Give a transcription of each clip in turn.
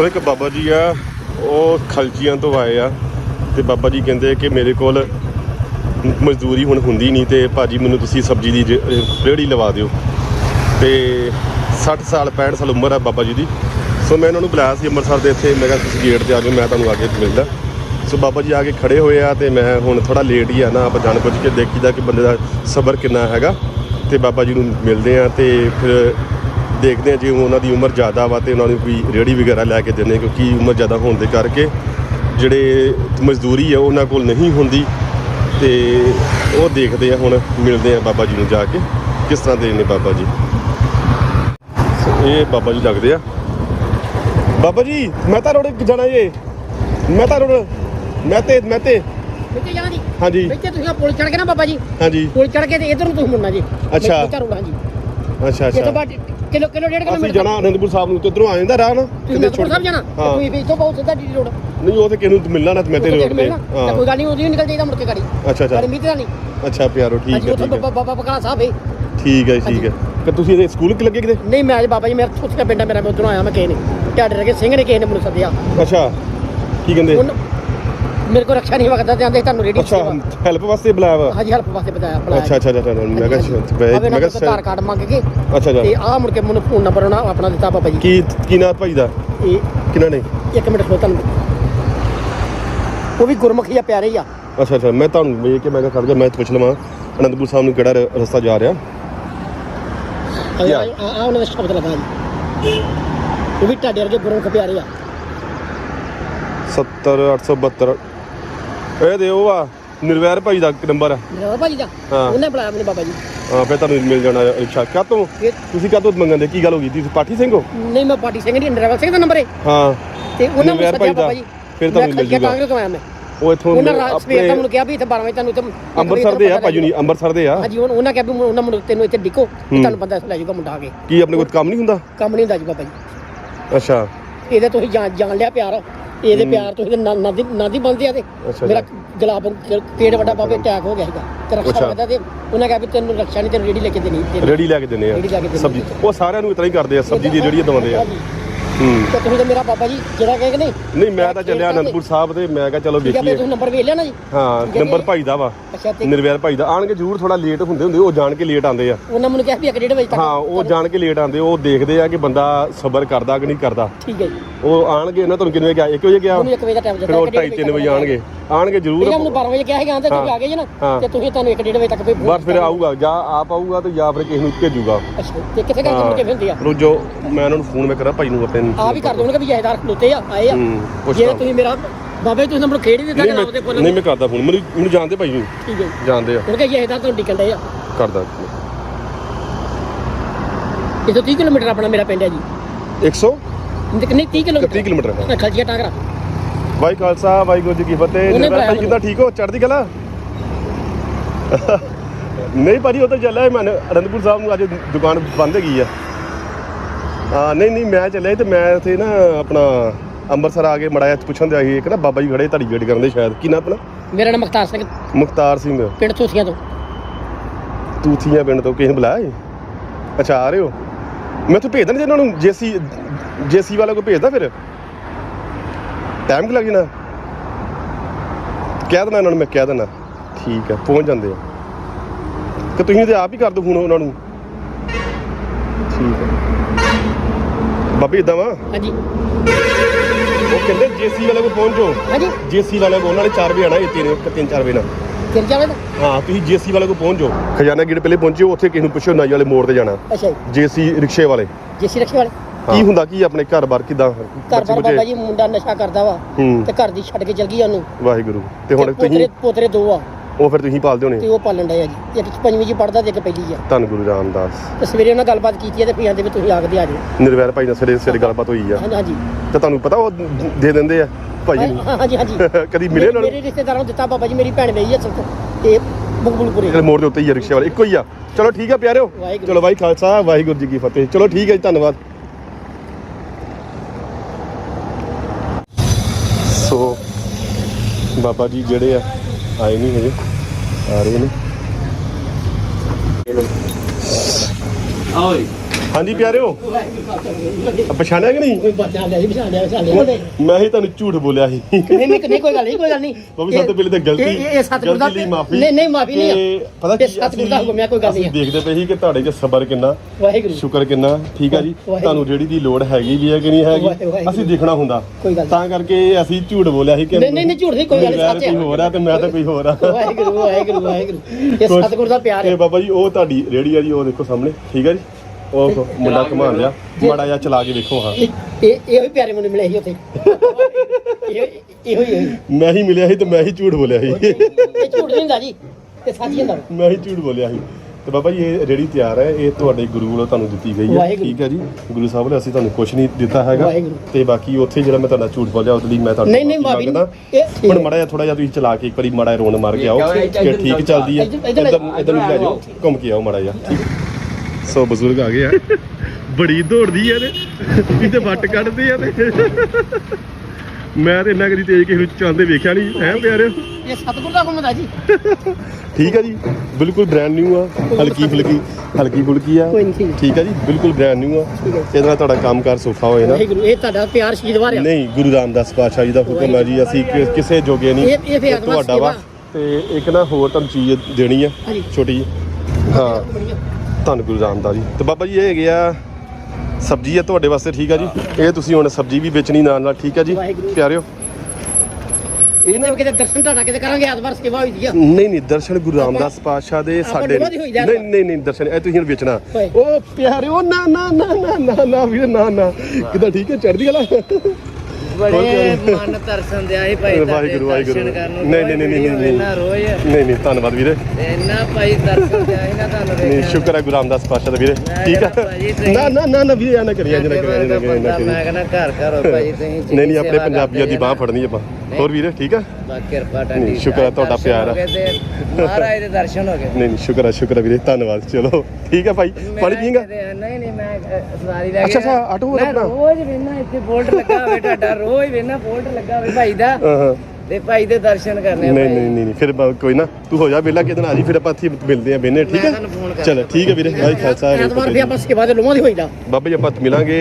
ਸੋ ਇੱਕ ਬਾਬਾ ਜੀ ਆ, ਉਹ ਖਲਜੀਆਂ ਤੋਂ ਆਏ ਆ ਤੇ ਬਾਬਾ ਜੀ ਕਹਿੰਦੇ ਕਿ ਮੇਰੇ ਕੋਲ ਮਜ਼ਦੂਰੀ ਹੁਣ ਹੁੰਦੀ ਨਹੀਂ ਤੇ ਭਾਜੀ ਮੈਨੂੰ ਤੁਸੀਂ ਸਬਜ਼ੀ ਦੀ ਰੇ- ਲਵਾ ਦਿਓ। ਤੇ 60 ਸਾਲ 65 ਸਾਲ ਉਮਰ ਆ ਬਾਬਾ ਜੀ ਦੀ। ਸੋ ਮੈਂ ਇਹਨਾਂ ਨੂੰ ਬੁਲਾਇਆ ਸੀ ਅੰਮ੍ਰਿਤਸਰ ਦੇ ਇੱਥੇ, ਮੈਂ ਕਿਹਾ ਤੁਸੀਂ ਗੇਟ ਤੇ ਆ ਜਾਓ, ਮੈਂ ਤੁਹਾਨੂੰ ਆ ਕੇ ਮਿਲਦਾ। ਸੋ ਬਾਬਾ ਜੀ ਆ ਕੇ ਖੜੇ ਹੋਏ ਆ ਤੇ ਮੈਂ ਹੁਣ ਥੋੜਾ ਲੇਟ ਹੀ ਆ ਨਾ, ਆਪਾਂ ਜਾਣ ਪੁੱਛ ਕੇ ਦੇਖੀਦਾ ਕਿ ਬੰਦੇ ਦਾ ਸਬਰ ਕਿੰਨਾ ਹੈਗਾ। ਤੇ ਬਾਬਾ ਜੀ ਨੂੰ ਮਿਲਦੇ ਆ ਤੇ ਫਿਰ ਦੇਖਦੇ ਆ ਜੇ ਉਹਨਾਂ ਦੀ ਉਮਰ ਜ਼ਿਆਦਾ ਵਾ ਤੇ ਉਹਨਾਂ ਨੂੰ ਕੋਈ ਰੇੜੀ ਵਗੈਰਾ ਲੈ ਕੇ ਦਿੰਦੇ ਕਿਉਂਕਿ ਉਮਰ ਜ਼ਿਆਦਾ ਹੋਣ ਦੇ ਕਰਕੇ ਜਿਹੜੇ ਮਜ਼ਦੂਰੀ ਆ ਉਹਨਾਂ ਕੋਲ ਨਹੀਂ ਹੁੰਦੀ ਤੇ ਉਹ ਦੇਖਦੇ ਆ ਹੁਣ ਮਿਲਦੇ ਆ ਬਾਬਾ ਜੀ ਨੂੰ ਜਾ ਕੇ। ਕਿਸ ਤਰ੍ਹਾਂ ਦੇ ਨੇ ਬਾਬਾ ਜੀ? ਇਹ ਬਾਬਾ ਜੀ ਲੱਗਦੇ ਆ। ਬਾਬਾ ਜੀ ਮੈਂ ਤਾਂ ਰੋਡ ਜਾਣਾ ਜੇ। ਮੈਂ ਤਾਂ ਰੋਡ ਮੈਂ ਤੇ ਮੈਂ ਤੇ। ਵਿੱਚੇ ਜਾਣਾ ਜੀ। ਹਾਂਜੀ। ਵਿੱਚੇ ਤੁਸੀਂ ਪੁਲ ਚੜ ਕੇ ਨਾ ਬਾਬਾ ਜੀ। ਹਾਂਜੀ। ਪੁਲ ਚੜ ਕੇ ਤੇ ਇਧਰ ਨੂੰ ਤੁਸੀਂ ਮੁੜਨਾ ਜੀ। ਅੱਛਾ। ਵਿੱਚੇ ਰੋਣਾ ਜੀ ਅੱਛਾ ਇਹ ਤੋਂ ਅੱਛਾ ਬਾਅਦ ਕਿਲੋ ਕਿਲੋ ਡੇਢ ਅਸੀਂ ਕਿਲੋਮੀਟਰ ਜਾਣਾ ਅਨੰਦਪੁਰ ਸਾਹਿਬ ਨੂੰ ਤੇ ਉਧਰੋਂ ਆ ਜਾਂਦਾ ਰਾਹ ਨਾ ਤੁਸੀਂ ਨਗਰ ਸਾਹਿਬ ਜਾਣਾ? ਤੇ ਹਾਂ। ਤੁਸੀਂ ਵੀ ਇੱਥੋਂ ਬਹੁਤ ਸਿੱਧਾ ਡੀ ਰੋਡ ਨਹੀਂ ਉਹ ਤੇ ਕਿਹਨੂੰ ਮਿਲਣਾ ਨਾ ਤੇ ਮੈਂ ਤੇ। ਰੋਡ ਤੇ ਤਾਂ ਕੋਈ ਹਾਂ ਗੱਲ ਨਹੀਂ ਉਹਦੀ ਨਿਕਲ ਜਾਈਦਾ ਮੁੜ ਕੇ ਗਾੜੀ। ਅੱਛਾ ਅੱਛਾ। ਗਾੜੀ ਦਾ ਨਹੀਂ। ਅੱਛਾ ਪਿਆਰੋ ਠੀਕ ਹਾਂਜੀ ਹੈ ਉੱਥੋਂ ਠੀਕ ਹੈ। ਬਾਬਾ ਬਕਾਲਾ ਸਾਹਿਬ ਹੈ ਠੀਕ ਹੈ ਠੀਕ ਹੈ। ਕਿ ਤੁਸੀਂ ਇਹਦੇ ਸਕੂਲ ਕਿ ਲੱਗੇ ਕਿਤੇ? ਨਹੀਂ ਮੈਂ ਅੱਜ ਬਾਬਾ ਜੀ ਮੇਰਾ ਛੋਟਾ ਪਿੰਡ ਹੈ ਮੇਰਾ ਮੈਂ ਉਧਰੋਂ ਆਇਆ ਮੈਂ ਕਿਸੇ ਨੇ। ਢਾਡੇ ਰਗੇ ਸਿੰਘ ਨੇ ਕਿਸੇ ਨੇ ਮੈਨੂੰ ਸੱਦਿਆ। ਅੱਛਾ। ਕੀ ਕਹਿੰਦੇ? ਉਹਨ ਮੇਰੇ ਕੋਲ ਰੱਖਿਆ ਨਹੀਂ ਵਗਦਾ ਤੇ ਆਂਦੇ ਤੁਹਾਨੂੰ ਰੇਡੀ ਅੱਛਾ ਹੈਲਪ ਵਾਸਤੇ ਬੁਲਾਇਆ ਵਾ? ਹਾਂਜੀ ਹੈਲਪ ਵਾਸਤੇ ਬਤਾਇਆ ਬੁਲਾਇਆ। ਅੱਛਾ ਅੱਛਾ ਅੱਛਾ ਮੈਂ ਕਿਹਾ ਮੈਂ ਕਿਹਾ ਆਧਾਰ ਕਾਰਡ ਮੰਗ ਕੇ ਅੱਛਾ ਤੇ ਅੱਛਾ ਆਹ ਮੁੜ ਕੇ ਮੈਨੂੰ ਫੋਨ ਨੰਬਰ ਉਹਨਾਂ ਆਪਣਾ ਦਿੱਤਾ ਬਾਬਾ ਜੀ। ਕੀ ਕੀ ਨਾਮ ਭਾਈ ਦਾ? ਇਹ ਕਿਹਨਾਂ ਨੇ? ਇੱਕ ਮਿੰਟ ਖਲੋ ਤੁਹਾਨੂੰ। ਉਹ ਵੀ ਗੁਰਮੁਖੀ ਆ ਪਿਆਰੇ ਆ। ਅੱਛਾ ਅੱਛਾ ਮੈਂ ਤੁਹਾਨੂੰ ਵੇਖ ਕੇ ਮੈਂ ਕਿਹਾ ਖੜ ਗਿਆ ਮੈਂ ਪੁੱਛ ਲਵਾਂ ਅਨੰਦਪੁਰ ਸਾਹਿਬ ਨੂੰ ਕਿਹੜਾ ਰਸਤਾ ਜਾ ਰਿਹਾ? ਆ। ਆ ਉਹਨਾਂ ਦਾ ਸ਼ਬਦ ਲੱਗਾ ਜੀ। ਉਹ ਵੀ ਤੁਹਾਡੇ ਵਰਗੇ ਗੁਰਮੁਖ ਪਿਆਰੇ ਆ। 70 872 ਇਹ ਦੇ ਉਹ ਆ ਨਿਰਵੈਰ ਭਾਈ ਦਾ ਨੰਬਰ ਆ। ਮੇਰਾ ਭਾਜੀ ਦਾ? ਹਾਂ। ਉਹਨੇ ਬੁਲਾਇਆ ਮੈਨੂੰ ਬਾਬਾ ਜੀ। ਹਾਂ ਫਿਰ ਤੁਹਾਨੂੰ ਮਿਲ ਜਾਣਾ ਰਿਕਸ਼ਾ ਕਾ ਤੋਂ? ਇਹ ਤੁਸੀਂ ਕਾ ਤੋਂ ਮੰਗਣ ਦੇ ਕੀ ਗੱਲ ਹੋ ਗਈ? ਤੁਸੀਂ ਪਾਠੀ ਸਿੰਘ ਹੋ? ਨਹੀਂ ਮੈਂ ਪਾਟੀ ਸਿੰਘ ਦੀ ਡਰਾਈਵਰ ਸਿੰਘ ਦਾ ਨੰਬਰ ਹੈ ਹਾਂ। ਤੇ ਉਹਨਾਂ ਨੂੰ ਨਿਰਵੈਰ ਦਾ। ਬਾਬਾ ਜੀ। ਫਿਰ ਤੁਹਾਨੂੰ ਮਿਲ ਜੂਗਾ। ਕਾਂਗਰਸ ਤੋਂ ਆਇਆ ਮੈਂ? ਉਹ ਇਥੋਂ ਉਹਨਾਂ ਰਾਤ ਸਵੇਰ ਦਾ ਮੈਨੂੰ ਕਿਹਾ ਵੀ ਇੱਥੇ 12 ਵਜੇ ਤੁਹਾਨੂੰ ਇੱਥੇ ਅੰਮ੍ਰਿਤਸਰ ਦੇ ਆ ਭਾਜੀ ਨਹੀਂ ਅੰਮ੍ਰਿਤਸਰ ਦੇ ਆ। ਹਾਂਜੀ ਉਹਨਾਂ ਉਹਨਾਂ ਕਿਹਾ ਵੀ ਉਹਨਾਂ ਮੁੰਡੇ ਤੈਨੂੰ ਇੱਥੇ ਡਿੱਕੋ ਤੇ ਤੁਹਾਨੂੰ ਬੰਦਾ ਲੈ ਜਾਊਗਾ ਮੁੰਡਾ ਆ ਕੇ। ਕੀ ਆਪਣੇ ਕੋਲ ਕੰਮ ਨਹੀਂ ਹੁੰਦਾ? ਕੰਮ ਨਹੀਂ ਹੁੰਦਾ ਜੀ ਬਾਬਾ ਜੀ। ਅੱਛਾ। ਇਹਦੇ ਤੁਸੀਂ ਜਾਣ ਜਾਣ ਲਿਆ ਪਿਆਰ। ਇਹਦੇ ਪਿਆਰ ਤੁਸੀਂ ਨਾ ਨਾ ਦੀ ਨਾ ਦੀ ਬੰਦੇ ਆ ਤੇ। ਅੱਛਾ ਮੇਰਾ। ਗਲਾਬ ਪੇਟ ਵੱਡਾ ਬਾਬੇ ਅਟੈਕ ਹੋ ਗਿਆ ਸੀਗਾ। ਤੇ ਅੱਛਾ। ਰਕਸ਼ਾ ਤੇ ਉਹਨਾਂ ਕਿਹਾ ਵੀ ਤੈਨੂੰ ਰਕਸ਼ਾ ਨਹੀਂ ਤੈਨੂੰ ਰੇੜੀ ਲੈ ਕੇ ਦੇਣੀ ਦੇਣੀ। ਰੇੜੀ ਲੈ ਕੇ ਦਿੰਦੇ ਰੇਹੜੀ ਲੈ ਕੇ ਆ। ਦਿੰਦੇ ਸਬਜ਼ੀ। ਉਹ ਸਾਰਿਆਂ ਨੂੰ ਇਤਨਾ ਹੀ ਕਰਦੇ ਆ ਸਬਜ਼ੀ ਦੀ ਰੇੜੀ ਦਵਾਉਂਦੇ ਆ। ਹਾਂਜੀ। ਹੂੰ। ਤੇ ਤੁਸੀਂ ਤਾਂ ਮੇਰਾ ਬਾਬਾ ਜੀ ਜਿਹੜਾ ਕਹੇ ਕਿ ਨਹੀਂ? ਨਹੀਂ ਮੈਂ ਤਾਂ ਚੱਲਿਆ ਅਨੰਦਪੁਰ ਸਾਹਿਬ ਤੇ ਮੈਂ ਕਿਹਾ ਚਲੋ ਠੀਕ ਹੈ ਵੇਖੀਏ। ਤੁਸੀਂ ਨੰਬਰ ਵੇਖ ਲਿਆ ਨਾ ਜੀ? ਹਾਂ ਨੰਬਰ। ਭਾਈ ਦਾ ਵਾ। ਅੱਛਾ ਤੇ ਨਿਰਵੈਰ ਭਾਈ ਦਾ। ਆਣਗੇ ਜ਼ਰੂਰ ਥੋੜਾ ਲੇਟ ਹੁੰਦੇ ਹੁੰਦੇ ਉਹ ਜਾਣ ਕੇ ਲੇਟ ਆਉਂਦੇ ਆ। ਉਹਨਾਂ ਮੈਨੂੰ ਕਿਹਾ ਵੀ ਇੱਕ ਡੇਢ ਵਜੇ ਤੱਕ ਹਾਂ ਉਹ ਜਾਣ ਕੇ ਲੇਟ ਆਉਂਦੇ ਉਹ ਦੇਖਦੇ ਆ ਕਿ ਬੰਦਾ ਸਬਰ ਕਰਦਾ ਕਿ ਨਹੀਂ ਕਰਦਾ। ਠੀਕ ਹੈ ਜੀ। ਉਹ ਆਣਗੇ ਨਾ ਤੁਹਾਨੂੰ ਕਿੰਨੇ ਵਜੇ ਗਿਆ? 1 ਵਜੇ ਗਿਆ? ਉਹਨੂੰ 1 ਵਜੇ ਦਾ ਟਾਈਮ ਫਿਰ ਦਿੱਤਾ ਉਹ ਇੱਕ ਡੇਢ 2:30 3 ਵਜੇ ਆਣਗੇ। ਆਣਗੇ ਜ਼ਰੂਰ। ਇਹਨਾਂ ਮੈਨੂੰ 12 ਵਜੇ ਕਿਹਾ ਸੀਗਾ ਆਂਦੇ ਤੁਸੀਂ। ਆ ਗਏ ਜੀ ਨਾ। ਤੇ ਤੁਸੀਂ ਤੁਹਾਨੂੰ 1 ਡੇਢ ਵਜੇ ਤੱਕ ਬਸ ਫਿਰ ਆਊਗਾ ਜਾਂ ਆਪ ਆਊਗਾ ਤੇ ਜਾਂ ਫਿਰ ਕਿਸੇ ਨੂੰ ਭੇਜੂਗਾ। ਅੱਛਾ ਤੇ ਕਿੱਥੇ ਗਏ ਮੁੜ ਕੇ ਫਿਰ ਹੁੰਦੀ ਆ? ਰੋਜੋ ਮੈਂ ਉਹਨਾਂ ਨੂੰ ਫੋਨ ਮੈਂ ਕਰਾਂ ਭਾਈ ਨੂੰ ਆਪਣੇ ਆ ਵੀ ਕਰ ਦੋਗੇ ਵੀ ਜਹੇਦਾਰ ਖਲੋਤੇ ਆ ਆਏ ਆ। ਜੇ। ਤੁਸੀਂ ਮੇਰਾ ਬਾਬੇ ਤੁਸੀਂ ਨੰਬਰ ਹੀ ਦਿੱਤਾ ਕਿ ਆਪਦੇ ਫੋਨ ਨਹੀਂ ਮੈਂ ਕਰਦਾ ਫੋਨ ਮੈਨੂੰ ਮੈਨੂੰ ਜਾਣਦੇ ਭਾਈ ਨੂੰ। ਠੀਕ ਹੈ ਜਾਣਦੇ ਆ। ਹੁਣ ਕਿ ਜਹੇਦਾਰ ਤੁਹਾਨੂੰ ਟਿਕਣ ਆ। ਕਰਦਾ। ਇਥੋਂ 30 ਕਿਲੋਮੀਟਰ ਆਪਣਾ ਮੇਰਾ ਪਿੰਡ ਹੈ ਜੀ। 100 ਨਹੀਂ 30 ਕਿਲੋਮੀਟਰ? 30 ਕਿਲੋਮੀਟਰ ਹੈ। ਖਲਜੀਆ ਟਾਂਗਰਾ। ਵਾਹਿ ਖਾਲਸਾ ਵਾਹਿਗੁਰੂ ਜੀ ਕੀ ਫਤਿਹ। ਉਹਨੇ ਨਿਰਵੈਰ ਭਾਈ ਕਿੱਦਾਂ ਠੀਕ ਹੋ? ਚੜ੍ਹਦੀ ਕਲਾ? ਨਹੀਂ ਭਾਜੀ ਤਾਂ ਚੱਲਿਆ ਮੈਂ। ਅਨੰਦਪੁਰ ਸਾਹਿਬ ਨੂੰ ਅੱਜ ਦੁਕਾਨ ਬੰਦ ਹੈਗੀ ਆ। ਹਾਂ ਨਹੀਂ ਨਹੀਂ ਮੈਂ ਚੱਲਿਆ ਸੀ ਤੇ ਮੈਂ ਇੱਥੇ ਨਾ ਆਪਣਾ ਅੰਮ੍ਰਿਤਸਰ ਆ ਕੇ ਮੜਾਇਆ ਪੁੱਛਣ ਦੇ ਆਈ ਇੱਕ ਨਾ ਬਾਬਾ ਜੀ ਖੜੇ ਧੜੀ ਵੇਟ ਕਰਨ ਦੇ ਸ਼ਾਇਦ। ਕੀ ਨਾ ਆਪਣਾ? ਮੇਰਾ ਨਾਮ ਮਖਤਾਰ ਸਿੰਘ। ਮੁਖਤਾਰ ਸਿੰਘ। ਪਿੰਡ ਥੋਸੀਆਂ ਤੋਂ। ਤੂਥੀਆਂ ਪਿੰਡ ਤੋਂ। ਕਿਸੇ ਨੇ ਬੁਲਾਇਆ ਸੀ? ਅੱਛਾ ਆ ਰਹੇ ਹੋ? ਮੈਂ ਤੁਹਾਨੂੰ ਭੇਜ ਦੇਣਾ ਜੇ ਉਹਨਾਂ ਨੂੰ ਜੇਸੀ ਜੇਸੀ ਵਾਲਾ ਕੋ ਭੇਜਦਾ ਫਿਰ? ਟਾਈਮ ਕਿ ਲੱਗ ਜਾਣਾ? ਕਹਿ ਦੇਣਾ ਇਹਨਾਂ ਨੂੰ ਮੈਂ ਕਹਿ ਦੇਣਾ। ਠੀਕ ਹੈ ਪਹੁੰਚ ਜਾਂਦੇ ਆ। ਕਿ ਤੁਸੀਂ ਤੇ ਆਪ ਹੀ ਕਰ ਦਿਓ ਫੋਨ ਉਹਨਾਂ ਨੂੰ। ਠੀਕ ਹੈ। ਬਾਬੀ ਇਦਾਂ ਵਾ? ਹਾਂਜੀ। ਉਹ ਕਹਿੰਦੇ ਜੇਸੀ ਵਾਲੇ ਕੋ ਪਹੁੰਚੋ। ਹਾਂਜੀ। ਜੇਸੀ ਵਾਲੇ ਕੋ ਉਹਨਾਂ ਨੇ 4 ਵਜੇ ਆਣਾ ਇਹ ਤਿੰਨ ਤਿੰਨ ਚਾਰ ਵਜੇ ਨਾਲ ਫਿਰ ਜਾਵੇ ਤਾਂ। ਹਾਂ ਤੁਸੀਂ ਜੇਸੀ ਵਾਲੇ ਕੋ ਪਹੁੰਚੋ। ਖਜ਼ਾਨਾ ਗੇਟ ਪਹਿਲੇ ਪਹੁੰਚੋ ਉੱਥੇ ਕਿਸੇ ਨੂੰ ਪੁੱਛੋ ਨਾਈ ਵਾਲੇ ਮੋੜ ਤੇ ਜਾਣਾ। ਅੱਛਾ ਜੀ। ਜੇਸੀ ਰਿਕਸ਼ੇ ਵਾਲੇ। ਜੇਸੀ ਰਖੇ ਵਾਲੇ? ਕੀ ਹੁੰਦਾ ਕੀ ਆਪਣੇ ਘਰ-ਬਾਰ ਕਿਦਾਂ ਘਰ ਬਾਰ ਬਾਬਾ ਜੀ ਮੁੰਡਾ ਨਸ਼ਾ ਕਰਦਾ ਵਾ ਤੇ ਘਰ ਦੀ ਛੱਡ ਕੇ ਚਲ ਗਈ ਉਹਨੂੰ। ਵਾਹਿਗੁਰੂ। ਤੇ ਹੁਣ ਤੇ ਤੁਸੀਂ ਪੋਤਰੇ ਦੋ ਆ। ਉਹ ਫਿਰ ਤੁਸੀਂ ਪਾਲਦੇ ਤੇ ਹੋਣੇ ਉਹ ਪਾਲਣ ਡਏ ਆ ਜੀ। ਇੱਕ ਪੰਜਵੀਂ ਜੀ ਪੜਦਾ ਤੇ ਇੱਕ ਪਹਿਲੀ ਆ। ਧੰਨ ਗੁਰੂ ਰਾਮਦਾਸ। ਤੇ ਸਵੇਰੇ ਉਹਨਾਂ ਗੱਲਬਾਤ ਕੀਤੀ ਹੈ ਤੇ ਫਿਰ ਆਂਦੇ ਵੀ ਤੁਸੀਂ ਆਗਦੇ ਆ ਜਾਓ। ਨਿਰਵੈਰ ਭਾਈ ਨਾਲ ਸਿਰੇ ਸਿਰੇ ਗੱਲਬਾਤ ਹੋਈ ਆ। ਹਾਂਜੀ ਤੇ ਤੁਹਾਨੂੰ ਪਤਾ ਉਹ ਦੇ ਦਿੰਦੇ ਆ ਭਾਈ ਹਾਂ- ਹਾਂਜੀ ਹਾਂਜੀ। ਕਦੀ ਮਿਲੇ ਉਹਨਾਂ ਨੂੰ? ਮੇਰੇ ਰਿਸ਼ਤੇਦਾਰਾਂ ਨੂੰ ਦਿੱਤਾ ਬਾਬਾ ਜੀ ਮੇਰੀ ਭੈਣ ਗਈ ਹੈ ਸਭ ਤੇ। ਬਗਬੁਲਪੁਰੇ ਜਿਹੜੇ ਮੋੜ ਦੇ ਉੱਤੇ ਹੀ ਆ ਰਿਕਸ਼ੇ ਵਾਲੇ। ਇੱਕੋ ਹੀ ਆ। ਚਲੋ ਠੀਕ ਆ ਪਿਆਰਿਓ। ਵਾਹਿਗੁਰੂ। ਚਲੋ ਵਾਹਿ ਖਾਲਸਾ ਵਾਹਿਗੁਰੂ ਜੀ ਕੀ ਫਤਿਹ। ਚਲੋ ਠੀਕ ਹੈ ਜੀ ਧੰਨਵਾਦ। ਸੋ ਬਾਬਾ ਜੀ ਜਿਹੜੇ ਆ ਆਏ ਨਹੀਂ ਹਜੇ ਆ ਰਹੇ ਨੇ। ਓਏ ਹਾਂਜੀ ਪਿਆਰਿਓ। ਪਛਾਣਿਆ ਕਿ ਨਹੀਂ? ਬਚਾ ਲਿਆ ਜੀ ਬਚਾ ਲਿਆ ਲਿਆ ਮੈਂ ਹੀ ਤੁਹਾਨੂੰ ਝੂਠ ਬੋਲਿਆ ਸੀ। ਨਹੀਂ ਨਹੀਂ ਨਹੀਂ ਕੋਈ ਗੱਲ ਨਹੀਂ ਕੋਈ ਗੱਲ ਨਹੀਂ। ਬਾਬੂ ਪਹਿਲੇ ਤਾਂ ਗਲਤੀ ਇਹ- ਇਹ- ਇਹ ਸਤਿਗੁਰ ਦਾ ਗਲਤੀ ਲਈ ਮਾਫੀ। ਨਹੀਂ ਨਹੀਂ ਮਾਫੀ ਨਹੀਂ ਪਤਾ ਕੀ ਇਹ ਸਤਿਗੁਰ ਦਾ ਹੁਕਮ ਹੈ ਕੋਈ ਗੱਲ ਨਹੀਂ ਦੇਖਦੇ ਪਏ ਸੀ ਕਿ ਤੁਹਾਡੇ 'ਚ ਸਬਰ ਕਿੰਨਾ। ਵਾਹਿਗੁਰੂ। ਸ਼ੁਕਰ ਕਿੰਨਾ ਠੀਕ ਆ ਜੀ। ਤੁਹਾਨੂੰ ਜਿਹੜੀ ਦੀ ਲੋੜ ਹੈਗੀ ਵੀ ਹੈ ਕਿ ਨਹੀਂ ਹੈਗੀ। ਅਸੀਂ ਦੇਖਣਾ ਹੁੰਦਾ। ਤਾਂ ਕਰਕੇ ਅਸੀਂ ਝੂਠ ਬੋਲਿਆ ਸੀ ਕਿ ਨਹੀਂ, ਨਹੀਂ, ਨਹੀਂ, ਝੂਠ ਨਹੀਂ, ਕੋਈ ਗੱਲ ਸੱਚ ਹੈ। ਹੋਰ ਆ ਤੇ ਮੈਂ ਤਾਂ ਕੋਈ ਹੋਰ ਆ। ਵਾਹਿਗੁਰੂ ਵਾਹਿਗੁਰੂ ਵਾਹਿਗੁਰੂ। ਇਹ ਕੁਛ- ਸਤਿਗੁਰ ਦਾ ਪਿਆਰ ਹੈ। ਬਾਬਾ ਜੀ ਉਹ ਤੁਹਾਡੀ ਰੇੜੀ ਆ ਜੀ ਉਹ ਦੇਖੋ ਸਾਹਮਣੇ। ਠੀਕ ਆ ਜੀ। ਉਹ ਮੁੰਡਾ ਘੁਮਾ ਲਿਆ ਮਾੜਾ ਜਿਹਾ ਚਲਾ ਕੇ ਵੇਖੋ ਹਾਂ। ਇਹ ਇਹ ਇਹੋ ਹੀ ਪਿਆਰੇ ਮੈਨੂੰ ਮਿਲੇ ਸੀ ਉੱਥੇ। ਇਹੋ ਇਹੋ ਹੀ ਇਹੋ ਹੀ। ਮੈਂ ਹੀ ਮਿਲਿਆ ਸੀ ਤੇ ਮੈਂ ਹੀ ਝੂਠ ਬੋਲਿਆ ਸੀ। ਇਹ ਝੂਠ ਨਹੀਂ ਹੁੰਦਾ ਜੀ ਇਹ ਸੱਚ ਹੀ ਹੁੰਦਾ ਮੈਂ ਹੀ ਝੂਠ ਬੋਲਿਆ ਸੀ। ਤੇ ਬਾਬਾ ਜੀ ਇਹ ਰੇੜੀ ਤਿਆਰ ਹੈ। ਇਹ ਤੁਹਾਡੇ ਗੁਰੂ ਵੱਲੋਂ ਤੁਹਾਨੂੰ ਦਿੱਤੀ ਗਈ ਹੈ। ਵਾਹਿਗੁਰੂ। ਠੀਕ ਹੈ ਜੀ। ਗੁਰੂ ਸਾਹਿਬ ਨੇ ਅਸੀਂ ਤੁਹਾਨੂੰ ਕੁਝ ਨਹੀਂ ਦਿੱਤਾ ਹੈਗਾ। ਵਾਹਿਗੁਰੂ। ਤੇ ਬਾਕੀ ਉੱਥੇ ਜਿਹੜਾ ਮੈਂ ਤੁਹਾਡਾ ਝੂਠ ਬੋਲਿਆ ਉਹਦੇ ਲਈ ਮੈਂ ਤੁਹਾਨੂੰ ਨਹੀਂ, ਨਹੀਂ, ਮਾਫ਼ੀ ਨਹੀਂ। ਮੰਗਦਾ। ਇਹ ਠੀਕ ਹੁਣ। ਮੜਾ ਜਿਹਾ ਥੋੜਾ ਜਿਹਾ ਤੁਸੀਂ ਚਲਾ ਕੇ ਇੱਕ ਵਾਰੀ ਮੜਾ ਰੋਣ ਮਾਰ ਕੇ ਆਓ ਕਿ ਠੀਕ ਚੱਲਦੀ ਹੈ। ਇੱਧਰ- ਇੱਧਰ- ਇੱਧਰ ਇੱਧਰ ਨੂੰ ਲੈ ਜਾਓ। ਘੁੰਮ ਕੇ ਆਓ ਮੜਾ ਜਿਹਾ। ਠੀਕ ਸੋ ਬਜ਼ੁਰਗ ਆ ਗਏ ਆ। ਬੜੀ ਦੌੜਦੀ ਆ ਤੇ ਇਹਦੇ ਵੱਟ ਕੱਢਦੇ ਆ ਤੇ। ਮੈਂ ਤੇ ਇੰਨਾ ਕਦੀ ਤੇਜ਼ ਕਿਸੇ ਨੂੰ ਚਲਾਉਂਦੇ ਵੇਖਿਆ ਨਹੀਂ ਹੈ ਪਿਆਰਿਓ? ਇਹ ਸਤਿਗੁਰ ਦਾ ਹੁਕਮ ਹੁੰਦਾ ਜੀ। ਠੀਕ ਹੈ ਜੀ ਬਿਲਕੁਲ ਬ੍ਰੈਂਡ ਨਿਊ ਆ ਹਲਕੀ ਫੁਲਕੀ ਹਲਕੀ ਫੁਲਕੀ ਆ। ਕੋਈ ਨਹੀਂ, ਠੀਕ। ਹੈ ਜੀ ਬਿਲਕੁਲ ਬ੍ਰੈਂਡ ਨਿਊ ਆ। ਹੈ। ਇਹਦੇ ਨਾਲ ਤੁਹਾਡਾ ਕੰਮਕਾਰ ਸੌਖਾ ਹੋਏ ਨਾ। ਵਾਹਿਗੁਰੂ ਇਹ ਤੁਹਾਡਾ ਪਿਆਰ ਸ਼ਹੀਦ ਵਾਰਿਆ ਨਹੀਂ ਗੁਰੂ ਰਾਮਦਾਸ ਪਾਤਸ਼ਾਹ ਜੀ ਦਾ ਹੁਕਮ ਹੈ ਜੀ ਅਸੀਂ ਕਿ- ਕਿਸੇ ਜੋਗੇ ਨਹੀਂ ਇਹ- ਇਹ ਫਿਰ ਅਗਲਾ ਤੁਹਾਡਾ ਵਾ। ਤੇ ਇੱਕ ਨਾ ਹੋਰ ਤੁਹਾਨੂੰ ਚੀਜ਼ ਦੇਣੀ ਆ ਹਾਂਜੀ। ਛੋਟੀ ਜਿਹੀ। ਹਾਂ। ਧੰਨ ਗੁਰੂ ਰਾਮਦਾਸ ਜੀ। ਤੇ ਬਾਬਾ ਜੀ ਇਹ ਹੈਗੇ ਆ ਸਬਜ਼ੀ ਹੈ ਤੁਹਾਡੇ ਵਾਸਤੇ ਠੀਕ ਆ ਜੀ? ਇਹ ਤੁਸੀਂ ਹੁਣ ਸਬਜ਼ੀ ਵੀ ਵੇਚਣੀ ਨਾਲ ਨਾਲ ਠੀਕ ਆ ਜੀ। ਪਿਆਰਿਓ। ਇਹਨਾਂ ਕਿਤੇ ਦਰਸ਼ਨ ਤੁਹਾਡਾ ਕਿਤੇ ਕਰਾਂਗੇ? ਐਤਵਾਰ ਸੇਵਾ ਹੋਈ ਦੀ ਆ। ਨਹੀਂ ਨਹੀਂ ਦਰਸ਼ਨ ਗੁਰੂ ਰਾਮਦਾਸ ਪਾਤਸ਼ਾਹ ਦੇ ਸਾਡੇ ਨਹੀਂ ਨਹੀਂ ਨਹੀਂ ਦਰਸ਼ਨ ਇਹ ਤੁਸੀਂ ਹੁਣ ਵੇਚਣਾ। ਉਹ ਪਿਆਰਿਓ ਨਾ ਨਾ ਨਾ ਨਾ ਨਾ ਨਾ ਵੀਰੇ ਨਾ ਨਾ। ਕਿਦਾਂ ਠੀਕ ਹੈ? ਚੜ੍ਹਦੀ ਗਲਾ ਬੜੇ ਮਨ ਤਰਸਨ ਦਿਆ ਸੀ ਭਾਈ ਤੁਹਾਡੇ ਵਾਹਿਗੁਰੂ, ਵਾਹਿਗੁਰੂ। ਦਰਸ਼ਨ ਕਰਨ ਨੂੰ। ਨਹੀਂ, ਨਹੀਂ, ਨਹੀਂ, ਨਹੀਂ, ਨਹੀਂ। ਇੰਨਾ ਰੋਜ਼ ਨਹੀਂ ਨਹੀਂ ਧੰਨਵਾਦ ਵੀਰੇ। ਤੇ ਇੰਨਾ ਭਾਈ ਤਰਸਨ ਦਿਆ ਸੀ ਨਾ ਤੁਹਾਨੂੰ ਨਹੀਂ ਵੇਖਿਆ। ਸ਼ੁਕਰ ਹੈ ਗੁਰੂ ਰਾਮਦਾਸ ਦਾ ਵੀਰੇ। ਮੈਂ ਠੀਕ ਕਿਹਾ ਭਾਜੀ ਹੈ ਤੁਸੀਂ- ਨਾ ਨਾ ਨਾ ਨਾ ਵੀਰੇ ਆ ਨਾ ਕਰੀ ਆ ਨਾ ਤੁਹਾਡੇ ਕਰੀ ਵਰਗਾ ਨਾ ਕਰੀ ਬੰਦਾ ਨਾ ਮੈਂ ਕਰੀ ਕਹਿੰਦਾ ਘਰ ਘਰ ਹੋ ਭਾਈ ਤੁਸੀਂ ਨਹੀਂ ਨਹੀਂ ਆਪਣੇ ਪੰਜਾਬੀਆਂ ਦੀ ਬਾਹ ਫੜਨੀ ਆਪਾਂ। ਹੋਰ ਵੀਰੇ ਠੀਕ ਹੈ ਬਾ ਕਿਰਪਾ ਨਹੀਂ, ਟਾਡੀ ਸ਼ੁਕਰ ਹੈ ਤੁਹਾਡਾ ਪਿਆਰ ਆ। ਮਹਾਰਾਜ ਦੇ ਦਰਸ਼ਨ ਹੋ ਗਏ। ਨਹੀਂ ਨਹੀਂ ਸ਼ੁਕਰ ਹੈ ਸ਼ੁਕਰ ਹੈ ਵੀਰੇ ਧੰਨਵਾਦ ਚਲੋ ਠੀਕ ਹੈ ਭਾਈ। ਪਾਣੀ ਪੀਂਗਾ? ਕਿਤੇ- ਨਹੀਂ ਨਹੀਂ ਮੈਂ ਅ, ਸਵਾਰੀ ਲੈ ਅੱਛਾ, ਅੱਛਾ, ਆਟੋ ਮੈਂ ਆਪਣਾ? ਰੋਜ਼ ਵੇਨਾ ਇੱਥੇ ਬੋਲਟ ਲੱਗਾ ਹੋਵੇ ਤੁਹਾਡਾ ਰੋਜ਼ ਵੇਨਾ ਬੋਲਟ ਲੱਗਾ ਹੋਵੇ ਭਾਈ ਦਾ। ਹਾਂ ਹਾਂ। ਤੇ ਭਾਈ ਦੇ ਦਰਸ਼ਨ ਕਰਨੇ ਆ ਨਹੀਂ ਭਾਈ। ਨਹੀਂ ਨਹੀਂ ਨਹੀਂ, ਫਿਰ ਬ- ਕੋਈ ਨਾ ਤੂੰ ਹੋ ਜਾ ਵੇਲਾ ਕਿਦਨ ਆ ਜੀ ਫਿਰ ਆਪਾਂ ਇੱਥੇ ਮਿਲਦੇ ਆ ਬੇਨੇ ਠੀਕ ਮੈਂ ਹੈ ਕਰ ਚਲੋ ਠੀਕ ਹੈ ਵੀਰੇ ਭਾਈ ਖਾਲਸਾ ਐਤਵਾਰ ਆਪਾਂ ਲੋਹਾਂ ਦੀ ਹੋਈਦਾ। ਬਾਬਾ ਜੀ ਆਪਾਂ ਮਿਲਾਂਗੇ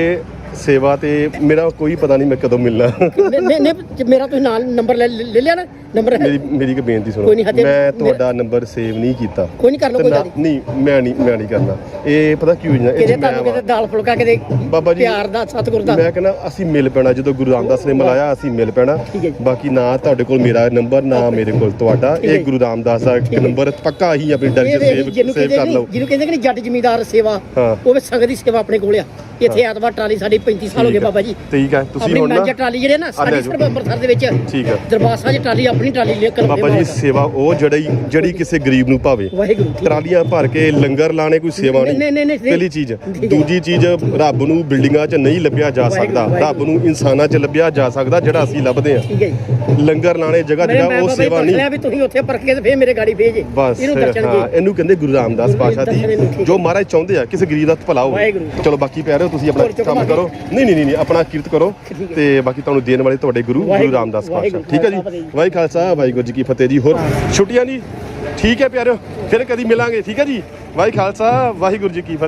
ਸੇਵਾ ਤੇ ਮੇਰਾ ਕੋਈ ਪਤਾ ਨਹੀਂ ਮੈਂ ਕਦੋਂ ਮਿਲਣਾ। ਨਹੀਂ ਨਹੀਂ ਨਹੀਂ, ਮੇਰਾ ਤੁਸੀਂ ਨਾਲ ਨੰਬਰ ਲੈ ਲੈ ਲਿਆ ਨਾ ਨੰਬਰ। ਮੇਰੀ ਮੇਰੀ ਇੱਕ ਬੇਨਤੀ ਸੁਣੋ। ਕੋਈ ਨਹੀਂ, ਹਜੇ ਮੈਂ ਮੇਰਾ- ਤੁਹਾਡਾ ਨੰਬਰ ਸੇਵ ਨਹੀਂ ਕੀਤਾ। ਕੋਈ ਨਹੀਂ ਕਰ ਲਓ ਤੇ ਕੋਈ ਨਾ- ਗੱਲ ਨਹੀਂ। ਨਹੀਂ ਮੈਂ ਨਹੀਂ ਮੈਂ ਨਹੀਂ ਕਰਨਾ। ਇਹ ਪਤਾ ਕੀ ਹੋ ਜਾਂਦਾ ਇਹ ਕਿਤੇ ਮੈਂ ਤੁਹਾਨੂੰ। ਕਿਤੇ ਦਾਲ ਫੁਲਕਾ ਕਿਤੇ ਬਾਬਾ ਜੀ ਪਿਆਰ ਦਾ ਸਤਿਗੁਰ ਦਾ? ਮੈਂ ਕਹਿੰਦਾ ਅਸੀਂ ਮਿਲ ਪੈਣਾ। ਜਦੋਂ ਗੁਰੂ ਰਾਮਦਾਸ ਨੇ ਮਿਲਾਇਆ ਅਸੀਂ ਮਿਲ ਪੈਣਾ। ਠੀਕ ਹੈ ਜੀ। ਬਾਕੀ ਨਾ ਤੁਹਾਡੇ ਕੋਲ ਮੇਰਾ ਨੰਬਰ ਨਾ ਮੇਰੇ ਕੋਲ ਤੁਹਾਡਾ। ਠੀਕ ਹੈ ਇਹ ਜੀ। ਗੁਰੂ ਰਾਮਦਾਸ ਦਾ। ਨੰਬਰ ਪੱਕਾ ਹੀ ਆਪਣੀ ਡਰ ਇਹ ਚ ਵੇਖ ਸੇਵ ਜਿਹਨੂੰ ਸੇਵ ਕਹਿੰਦੇ ਕਰ ਨਹੀਂ ਲਓ। ਜਿਹਨੂੰ ਕਹਿੰਦੇ ਕਿ ਨਹੀਂ ਜੱਟ ਜ਼ਮੀਂਦਾਰ ਸੇਵਾ ਹਾਂ। ਉਹ ਵੀ ਸੰਗਤ ਦੀ ਸੇਵਾ ਆਪਣੇ ਕੋਲ ਆ। ਇੱਥੇ ਐਤਵਾਰ ਟਰਾਲੀ ਸਾਡੀ 35 ਸਾਲ ਹੋ ਗਏ। ਬਾਬਾ ਜੀ ਠੀਕ ਹੈ ਤੁਸੀਂ ਹੁਣ ਨਾ ਟਰਾਲੀ ਜਿਹੜੇ ਨਾ ਸਾਡੀ। ਸਿਰਫ ਅੰਮ੍ਰਿਤਸਰ ਦੇ ਵਿੱਚ ਠੀਕ ਹੈ। ਦਰਬਾਰ ਸਾਹਿਬ 'ਚ ਟਰਾਲੀ ਆਪਣੀ ਟਰਾਲੀ ਲੈ ਕੇ ਬਾਬਾ ਜੀ ਸੇਵਾ ਉਹ ਜਿਹੜੀ ਜਿਹੜੀ ਕਿਸੇ ਗਰੀਬ ਨੂੰ ਭਾਵੇ। ਟਰਾਲੀਆਂ ਭਰ ਕੇ ਲੰਗਰ ਲਾਣੇ ਕੋਈ ਸੇਵਾ ਨਹੀਂ। ਪਹਿਲੀ ਚੀਜ਼। ਦੂਜੀ ਚੀਜ਼ ਰੱਬ ਨੂੰ ਬਿਲਡਿੰਗਾਂ 'ਚ ਨਹੀਂ ਲੱਭਿਆ ਜਾ ਸਕਦਾ ਰੱਬ। ਨੂੰ ਇਨਸਾਨਾਂ 'ਚ ਲੱਭਿਆ ਜਾ ਸਕਦਾ ਜਿਹੜਾ ਅਸੀਂ ਲੱਭਦੇ ਹਾਂ ਠੀਕ ਹੈ ਜੀ ਲੰਗਰ ਲਾਣੇ ਜਗ੍ਹਾ ਮੈਂ ਉਹ ਜੀ ਸੇਵਾ ਨਹੀਂ ਵੀ ਤੁਸੀਂ ਉੱਥੇ ਪਰਖ ਕੇ ਤੇ ਫੇਰ ਮੇਰੇ ਗਾੜੀ ਭੇਜੇ ਬਸ ਇਹਨੂੰ ਦਰਸ਼ਨ ਦੇ ਇਹਨੂੰ ਕਹਿੰਦੇ ਗੁਰੂ ਰਾਮਦਾਸ ਪਾਸ਼ਾ ਦੀ ਜੋ। ਮਹਾਰਾਜ ਚਾਹੁੰਦੇ ਆ ਕਿਸੇ ਗਰੀਬ ਦਾ ਭਲਾ ਹੋਵੇ। ਚਲੋ ਬਾਕੀ ਪਿਆਰੇ ਤੁਸੀਂ ਆਪਣਾ ਕੰਮ ਕਰੋ। ਨਹੀਂ ਨਹੀਂ ਨਹੀਂ ਆਪਣਾ ਕੀਰਤ ਕਰੋ। ਤੇ ਬਾਕੀ ਤੁਹਾਨੂੰ ਦੇਣ ਵਾਲੇ ਤੁਹਾਡੇ ਗੁਰੂ ਗੁਰੂ ਵਾਹਿਗੁਰੂ, ਰਾਮਦਾਸ ਵਾਹਿਗੁਰੂ, ਠੀਕ ਹੈ ਜੀ? ਖਾਲਸਾ ਫਤਿਹ ਜੀ। ਵਾਹਿ ਖਾਲਸਾ ਵਾਹਿਗੁਰੂ ਜੀ ਕੀ ਫਤਿਹ ਜੀ। ਹੋਰ ਛੁੱਟੀਆਂ ਨਹੀਂ? ਠੀਕ ਹੈ ਪਿਆਰਿਓ ਫਿਰ ਕਦੀ ਮਿਲਾਂਗੇ। ਠੀਕ ਹੈ ਜੀ? ਵਾਹਿ ਖਾਲਸਾ ਵਾਹਿਗੁਰੂ ਜੀ ਕੀ ਫਤਿਹ।